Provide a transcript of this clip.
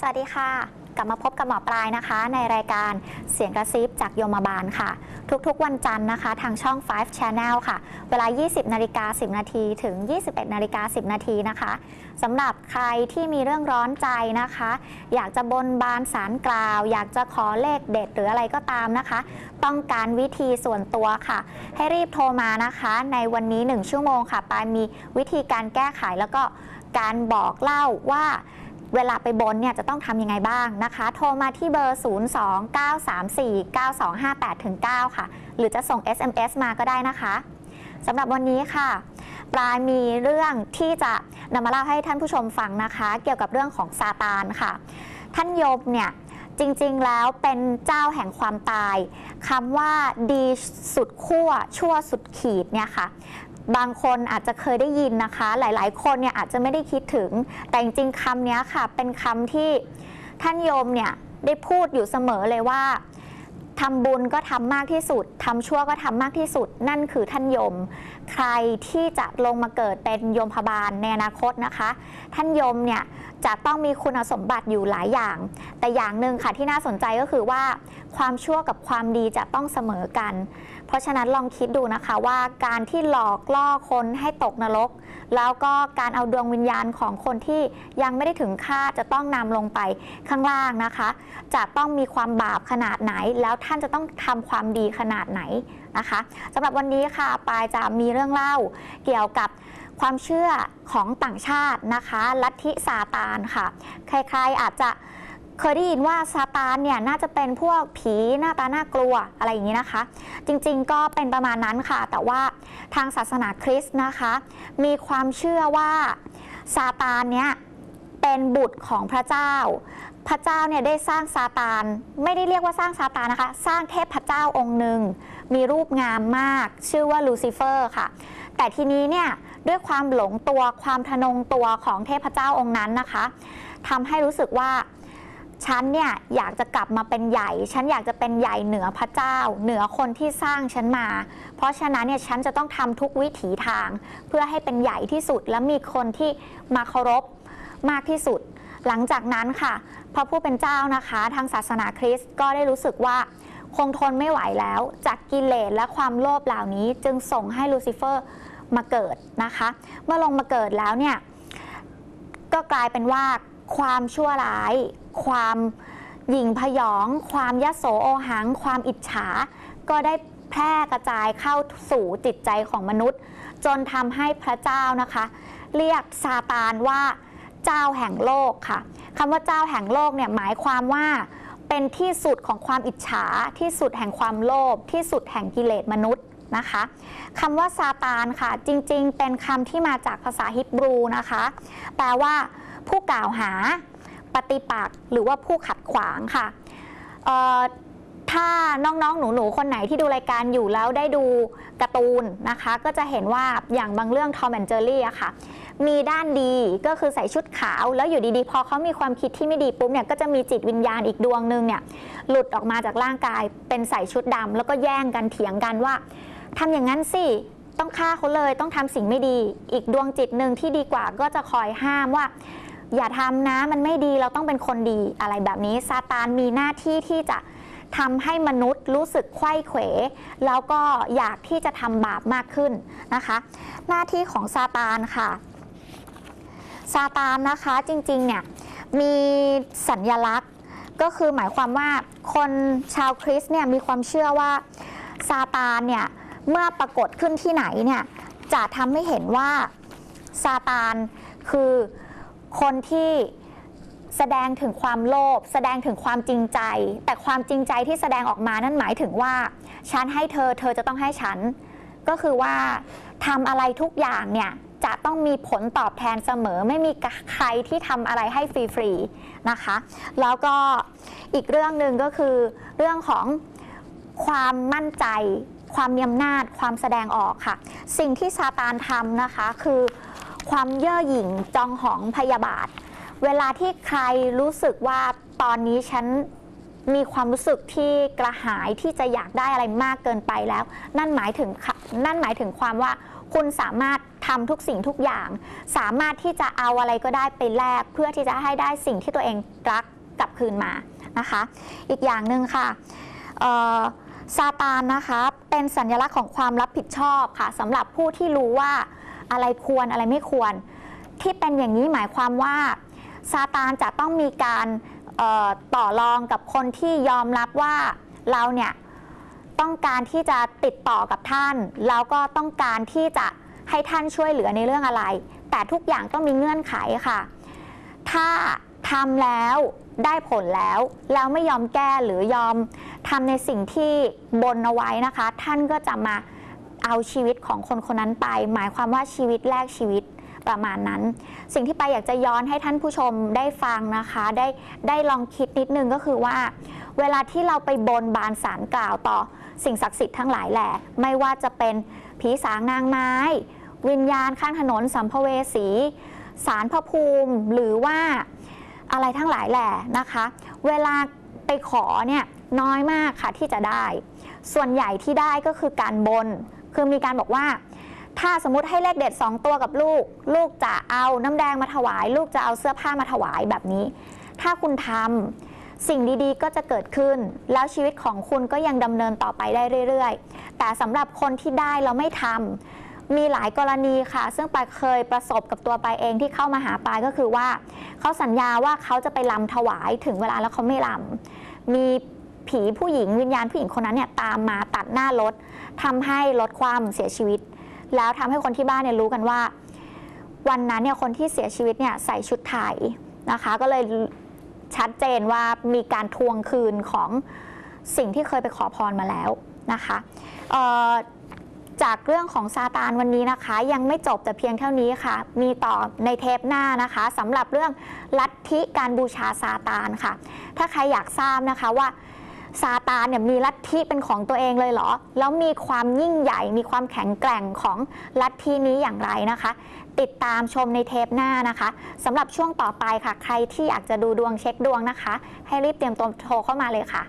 สวัสดีค่ะ กลับมาพบกับหมอปลายนะคะ ในรายการเสียงกระซิบจากโยมบาลค่ะ ทุกๆวันจันทร์นะคะ ทางช่อง 5 Channel ค่ะ เวลา 20นาฬิกา10 นาทีถึง 21นาฬิกา10 นาทีนะคะสำหรับใครที่มีเรื่องร้อนใจนะคะ อยากจะบนบานสารกล่าว อยากจะขอเลขเด็ดหรืออะไรก็ตามนะคะ ต้องการวิธีส่วนตัวค่ะ ให้รีบโทรมานะคะ ในวันนี้ 1 ชั่วโมงค่ะปายมีวิธีการแก้ไขแล้วก็การบอกเล่าว่า เวลาไปบนเนี่ยจะต้องทำยังไงบ้างนะคะ โทรมาที่เบอร์ 029349258-9 ค่ะ หรือจะส่ง SMS มาก็ได้นะคะสำหรับวันนี้ค่ะ ปลายมีเรื่องที่จะนำมาเล่าให้ท่านผู้ชมฟังนะคะ เกี่ยวกับเรื่องของซาตานค่ะ ท่านโยมเนี่ยจริงๆ แล้วเป็นเจ้าแห่งความตายคำว่าดีสุดขั้วชั่วสุดขีดเนี่ยค่ะ บางคนอาจจะเคยได้ยินนะคะ หลายๆ คนเนี่ยอาจจะไม่ได้คิดถึง แต่จริงๆคำนี้ค่ะ เป็นคำที่ท่านโยมเนี่ยได้พูดอยู่เสมอเลยว่าทำบุญก็ทำมากที่สุดทำชั่วก็ทำมากที่สุด นั่นคือท่านโยม ใครที่จะลงมาเกิดเป็นโยมพบาลในอนาคตนะคะ ท่านโยมเนี่ย จะต้องมีคุณสมบัติอยู่หลายอย่าง แต่อย่างหนึ่งค่ะที่น่าสนใจก็คือว่า ความชั่วกับความดีจะต้องเสมอกัน เพราะฉะนั้นลองคิดดูนะคะว่าการที่หลอกล่อคนให้ตกนรก แล้วก็การเอาดวงวิญญาณของคนที่ยังไม่ได้ถึงคาดจะต้องนำลงไปข้างล่างนะคะ จะต้องมีความบาปขนาดไหน แล้วท่านจะต้องทำความดีขนาดไหนนะคะสำหรับวันนี้ค่ะปายจะมีเรื่องเล่าเกี่ยวกับ ความเชื่อของต่างชาตินะคะลัทธิซาตานค่ะ ใครๆอาจจะเคยได้ยินว่าซาตานเนี่ยน่าจะเป็นพวกผีหน้าตาน่ากลัวอะไรอย่างนี้นะคะ จริงๆก็เป็นประมาณนั้นค่ะ แต่ว่าทางศาสนาคริสต์นะคะ มีความเชื่อว่าซาตานเนี่ย เป็นบุตรของพระเจ้า พระเจ้าเนี่ยได้สร้างซาตาน ไม่ได้เรียกว่าสร้างซาตานนะคะ สร้างเทพพระเจ้าองค์หนึ่ง มีรูปงามมาก ชื่อว่าลูซิเฟอร์ค่ะ แต่ทีนี้เนี่ยด้วยความหลงตัวความทะนงตัวของเทพเจ้าองค์นั้นนะคะทำให้รู้สึกว่าฉันเนี่ยอยากจะกลับมาเป็นใหญ่ ฉันอยากจะเป็นใหญ่เหนือพระเจ้า เหนือคนที่สร้างฉันมา เพราะฉะนั้นเนี่ยฉันจะต้องทำทุกวิถีทาง เพื่อให้เป็นใหญ่ที่สุดและมีคนที่มาเคารพ มากที่สุด หลังจากนั้นค่ะ พระผู้เป็นเจ้านะคะ ทางศาสนาคริสต์ก็ได้รู้สึกว่าคงทนไม่ไหวแล้ว จากกิเลสและความโลภเหล่านี้ จึงส่งให้ลูซิเฟอร์มาเกิดนะคะ เมื่อลงมาเกิดแล้วเนี่ยก็กลายเป็นว่าความชั่วร้าย ความหยิ่งพยอง ความยโสโอหัง ความอิจฉา ก็ได้แพร่กระจายเข้าสู่จิตใจของมนุษย์ จนทำให้พระเจ้านะคะ เรียกซาตานว่า เจ้าแห่งโลกค่ะคำว่าเจ้าแห่งโลกเนี่ยหมายความว่าเป็นที่สุดของความอิจฉาที่สุดแห่งความโลภที่สุดแห่งกิเลสมนุษย์นะคะคำว่าซาตานค่ะ จริงๆ เป็นคำที่มาจากภาษาฮิบรูนะคะ แปลว่าผู้กล่าวหาปฏิปักษ์หรือว่าผู้ขัดขวางค่ะถ้าน้องๆ หนู ๆ คนไหนที่ดูรายการอยู่แล้วได้ดูการ์ตูนนะคะ ก็จะเห็นว่าอย่างบางเรื่องทอมแอนเจอรี่อะค่ะ มีด้านดีก็คือใส่ชุดขาว แล้วอยู่ดีๆ พอเขามีความคิดที่ไม่ดีปุ๊บเนี่ยก็จะมีจิตวิญญาณอีกดวงหนึ่งเนี่ยหลุดออกมาจากร่างกายเป็นใส่ชุดดำแล้วก็แย่งกันเถียงกันว่าทำอย่างนั้นสิต้องฆ่าเขาเลยต้องทำสิ่งไม่ดี อีกดวงจิตหนึ่งที่ดีกว่าก็จะคอยห้ามว่า อย่าทำนะมันไม่ดีเราต้องเป็นคนดีอะไรแบบนี้ซาตานมีหน้าที่ที่จะทำให้มนุษย์รู้สึกไข้เขว แล้วก็อยากที่จะทำบาปมากขึ้นนะคะ หน้าที่ของซาตานค่ะ ซาตานนะคะจริงๆเนี่ยมีสัญญลักษณ์ก็คือหมายความว่าคนชาวคริสต์เนี่ยมีความเชื่อว่าซาตานเนี่ยเมื่อปรากฏขึ้นที่ไหนเนี่ยจะทำให้เห็นว่าซาตานคือคนที่แสดงถึงความโลภแสดงถึงความจริงใจ แต่ความจริงใจที่แสดงออกมานั่นหมายถึงว่า ฉันให้เธอเธอจะต้องให้ฉัน ก็คือว่าทำอะไรทุกอย่างเนี่ย จะต้องมีผลตอบแทนเสมอ ไม่มีใครที่ทำอะไรให้ฟรีๆนะคะ แล้วก็อีกเรื่องหนึ่งก็คือเรื่องของความมั่นใจ ความมีอำนาจ ความแสดงออกค่ะ สิ่งที่ซาตานทำนะคะคือความเย่อหยิ่งจองหองพยาบาท เวลาที่ใครรู้สึกว่าตอนนี้ฉันมีความรู้สึกที่กระหายที่จะอยากได้อะไรมากเกินไปแล้ว นั่นหมายถึงนั่นหมายถึงความว่าคุณสามารถ ทำทุกสิ่งทุกอย่าง สามารถที่จะเอาอะไรก็ได้ไปแลกเพื่อที่จะให้ได้สิ่งที่ตัวเองรักกลับคืนมานะคะ อีกอย่างหนึ่งค่ะซาตานนะคะเป็นสัญลักษณ์ของความรับผิดชอบค่ะสำหรับผู้ที่รู้ว่าอะไรควรอะไรไม่ควร ที่เป็นอย่างนี้หมายความว่าซาตานจะต้องมีการต่อรองกับคนที่ยอมรับว่าเราเนี่ยต้องการที่จะติดต่อกับท่าน แล้วก็ต้องการที่จะ ให้ท่านช่วยเหลือในเรื่องอะไร แต่ทุกอย่างต้องมีเงื่อนไขค่ะ ถ้าทำแล้วได้ผลแล้วแล้วไม่ยอมแก้หรือยอมทำในสิ่งที่บนเอาไว้นะคะ ท่านก็จะมาเอาชีวิตของคนคนนั้นไป หมายความว่าชีวิตแลกชีวิตประมาณนั้น สิ่งที่ไปอยากจะย้อนให้ท่านผู้ชมได้ฟังนะคะ ได้ได้ลองคิดนิดนึงก็คือว่า เวลาที่เราไปบนบานสารกล่าวต่อ สิ่งศักดิ์สิทธิ์ทั้งหลายแหละไม่ว่าจะเป็นผีสางนางไม้ วิญญาณข้างถนนสัมภเวสีสารพระภูมิหรือว่าอะไรทั้งหลายแหละนะคะ เวลาไปขอเนี่ยน้อยมากค่ะที่จะได้ ส่วนใหญ่ที่ได้ก็คือการบน คือมีการบอกว่า ถ้าสมมติให้เลขเด็ด 2 ตัวกับลูก ลูกจะเอาน้ำแดงมาถวาย ลูกจะเอาเสื้อผ้ามาถวายแบบนี้ ถ้าคุณทำสิ่งดีๆ ก็จะเกิดขึ้น แล้วชีวิตของคุณก็ยังดำเนินต่อไปได้เรื่อย ๆ แต่สำหรับคนที่ได้แล้วไม่ทำ มีหลายกรณีค่ะ ซึ่งปายเคยประสบกับตัวปายเองที่เข้ามาหาปายก็คือว่าเขาสัญญาว่าเขาจะไปลำถวายถึงเวลาแล้วเขาไม่ลำมีผีผู้หญิงวิญญาณผู้หญิงคนนั้นเนี่ยตามมาตัดหน้ารถทำให้รถความเสียชีวิต แล้วทำให้คนที่บ้านเนี่ยรู้กันว่า วันนั้นเนี่ยคนที่เสียชีวิตเนี่ยใส่ชุดไทยนะคะ ก็เลยชัดเจนว่ามีการทวงคืนของสิ่งที่เคยไปขอพรมาแล้วนะคะ จากเรื่องของซาตานวันนี้นะคะ ยังไม่จบแต่เพียงเท่านี้ค่ะ มีต่อในเทปหน้านะคะสำหรับเรื่องลัทธิการบูชาซาตานค่ะ ถ้าใครอยากทราบนะคะว่าซาตานเนี่ยมีลัทธิเป็นของตัวเองเลยเหรอ แล้วมีความยิ่งใหญ่ มีความแข็งแกร่งของลัทธินี้อย่างไรนะคะ ติดตามชมในเทปหน้านะคะสำหรับช่วงต่อไปค่ะ ใครที่อยากจะดูดวงเช็คดวงนะคะ ให้รีบเตรียมตัวโทรเข้ามาเลยค่ะ